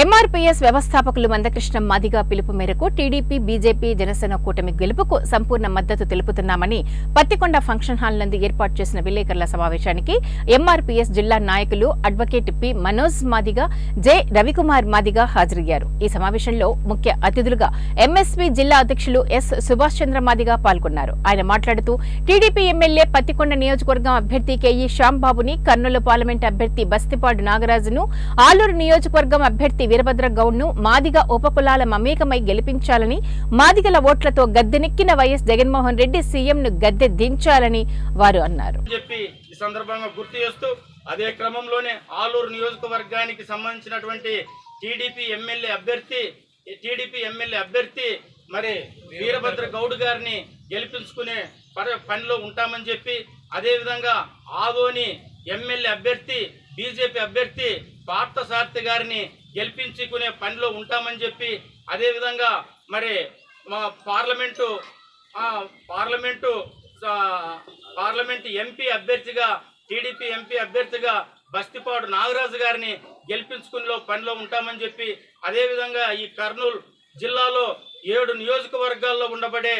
MRPS వ్యవస్థాపకులు మందకృష్ణ మాదిగా పిలుపు మేరకు టీడీపీ బీజేపీ జనసేన కూటమి గెలుపుకు సంపూర్ణ మద్దతు తెలుపుతున్నామని పత్తికొండ ఫంక్షన్ హాల్ నందు ఏర్పాటు చేసిన విలేకరుల సమావేశానికి ఎంఆర్పీఎస్ జిల్లా నాయకులు advocate P Manoj Madiga J Ravikumar Madiga హాజరయ్యారు. ఈ సమావేశంలో ముఖ్య అతిథులుగా ఎంఎస్పీ జిల్లా అధ్యక్షులు ఎస్ సుభాష్ చంద్ర మాదిగా పాల్గొన్నారు. ఆయన మాట్లాడుతూ టీడీపీ ఎమ్మెల్యే పత్తికొండ నియోజకవర్గం అభ్యర్థి కేఈ e శ్యాంబాబుని కర్నూలు పార్లమెంట్ అభ్యర్థి బస్తిపాడు నాగరాజును ఆలూరు నియోజకవర్గం అభ్యర్థి వీరభద్ర గౌడ్ను మాదిగ ఉపకులాల మమేకమై గెలిపించాలని మాదిగల ఓట్లతో గద్దెనెక్కిన వైఎస్ జగన్మోహన్ రెడ్డి సీఎంను గద్దె దించాలని వారు అన్నారు చెప్పి ఈ సందర్భంగా గుర్తు చేస్తూ అదే క్రమంలోనే ఆలూరు నియోజకవర్గానికి సంబంధించినటువంటి T D P M L A అభ్యర్థి T D P M L A అభ్యర్థి మరి వీరభద్ర గౌడ్ గారిని గెలిపించుకునే పనిలో ఉంటామని చెప్పి అదేవిధంగా ఆదోని ఎమ్మెల్యే అభ్యర్థి బీజేపీ అభ్యర్థి పార్థసారథి గారిని గెలిపించుకునే పనిలో ఉంటామని చెప్పి అదేవిధంగా మరి మా parliament parliament parliament M P అభ్యర్థిగా T D P M P అభ్యర్థిగా బస్తిపాడు నాగరాజు గారిని గెలిపించుకునే పనిలో ఉంటామని చెప్పి అదేవిధంగా ఈ కర్నూలు జిల్లాలో ఏడు నియోజకవర్గాల్లో ఉండబడే